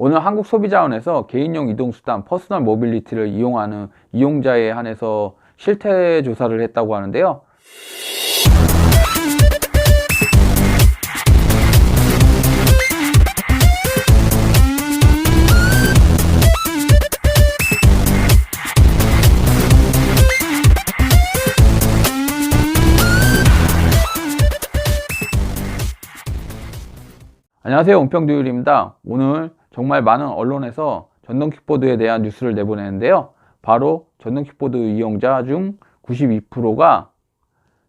오늘 한국 소비자원에서 개인용 이동수단 퍼스널 모빌리티를 이용하는 이용자에 한해서 실태 조사를 했다고 하는데요. 안녕하세요. 온평두율입니다. 오늘 정말 많은 언론에서 전동 킥보드에 대한 뉴스를 내보내는데요. 바로 전동 킥보드 이용자 중 92%가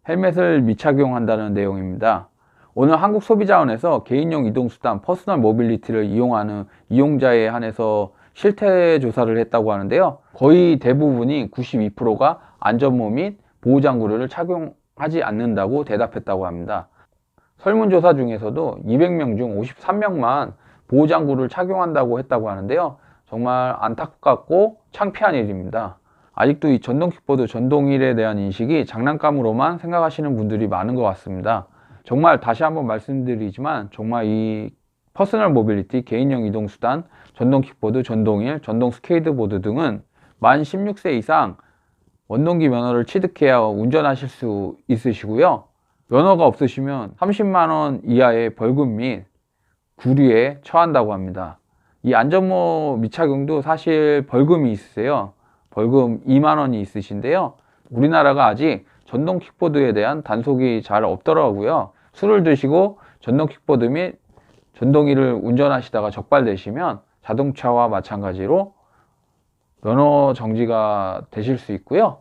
헬멧을 미착용한다는 내용입니다. 오늘 한국 소비자원에서 개인용 이동수단 퍼스널 모빌리티를 이용하는 이용자에 한해서 실태 조사를 했다고 하는데요. 거의 대부분이 92%가 안전모 및 보호장구를 착용하지 않는다고 대답했다고 합니다. 설문조사 중에서도 200명 중 53명만 보호장구를 착용한다고 했다고 하는데요. 정말 안타깝고 창피한 일입니다. 아직도 이 전동 킥보드 전동일에 대한 인식이 장난감으로만 생각하시는 분들이 많은 것 같습니다. 정말 다시 한번 말씀드리지만 정말 이 퍼스널 모빌리티 개인용 이동수단 전동 킥보드 전동일 전동 스케이트보드 등은 만 16세 이상 원동기 면허를 취득해야 운전하실 수 있으시고요. 면허가 없으시면 30만원 이하의 벌금 및 구류에 처한다고 합니다. 이 안전모 미착용도 사실 벌금이 있으세요. 벌금 2만 원이 있으신데요. 우리나라가 아직 전동 킥보드에 대한 단속이 잘 없더라고요. 술을 드시고 전동 킥보드 및 전동기를 운전하시다가 적발되시면 자동차와 마찬가지로 면허 정지가 되실 수 있고요.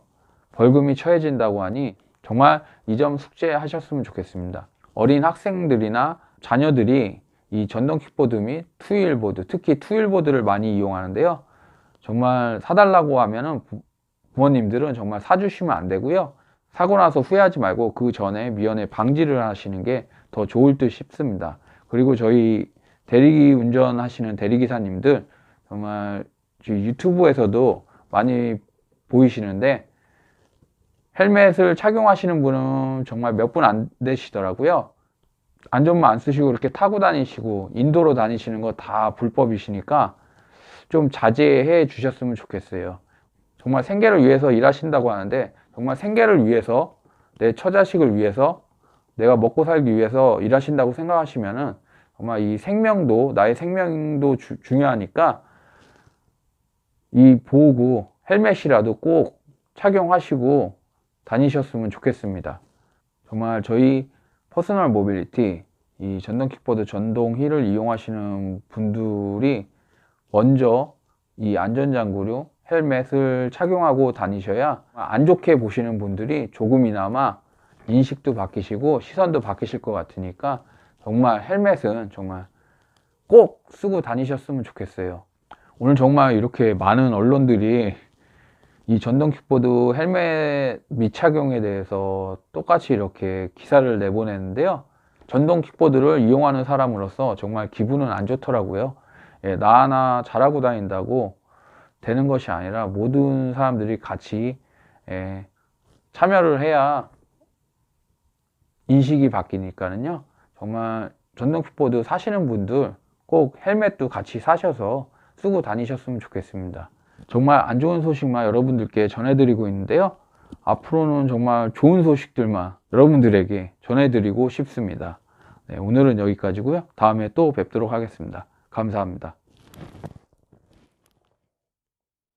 벌금이 처해진다고 하니 정말 이 점 숙제하셨으면 좋겠습니다. 어린 학생들이나 자녀들이 이 전동 킥보드 및 투휠보드, 특히 투휠보드를 많이 이용하는데요. 정말 사달라고 하면은 부- 부모님들은 정말 사주시면 안 되고요. 사고 나서 후회하지 말고 그 전에 미연에 방지를 하시는 게 더 좋을 듯 싶습니다. 그리고 저희 대리기 운전하시는 대리기사님들 정말 유튜브에서도 많이 보이시는데 헬멧을 착용하시는 분은 정말 몇 분 안 되시더라고요. 안전만 안 쓰시고 이렇게 타고 다니시고 인도로 다니시는 거 다 불법이시니까 좀 자제해 주셨으면 좋겠어요. 정말 생계를 위해서 일하신다고 하는데 정말 생계를 위해서 내 처자식을 위해서 내가 먹고 살기 위해서 일하신다고 생각하시면은 정말 이 생명도 나의 생명도 주- 중요하니까 이 보호구 헬멧이라도 꼭 착용하시고 다니셨으면 좋겠습니다. 정말 저희 퍼스널 모빌리티 이 전동 킥보드 전동 휠을 이용하시는 분들이 먼저 이 안전장구류 헬멧을 착용하고 다니셔야 안 좋게 보시는 분들이 조금이나마 인식도 바뀌시고 시선도 바뀌실 것 같으니까 정말 헬멧은 정말 꼭 쓰고 다니셨으면 좋겠어요. 오늘 정말 이렇게 많은 언론들이 이 전동 킥보드 헬멧 미착용에 대해서 똑같이 이렇게 기사를 내보냈는데요. 전동 킥보드를 이용하는 사람으로서 정말 기분은 안 좋더라고요. 예, 나 하나 잘하고 다닌다고 되는 것이 아니라 모든 사람들이 같이 예, 참여를 해야 인식이 바뀌니까는요. 정말 전동 킥보드 사시는 분들 꼭 헬멧도 같이 사셔서 쓰고 다니셨으면 좋겠습니다. 정말 안 좋은 소식만 여러분들께 전해드리고 있는데요. 앞으로는 정말 좋은 소식들만 여러분들에게 전해드리고 싶습니다. 네, 오늘은 여기까지고요. 다음에 또 뵙도록 하겠습니다. 감사합니다.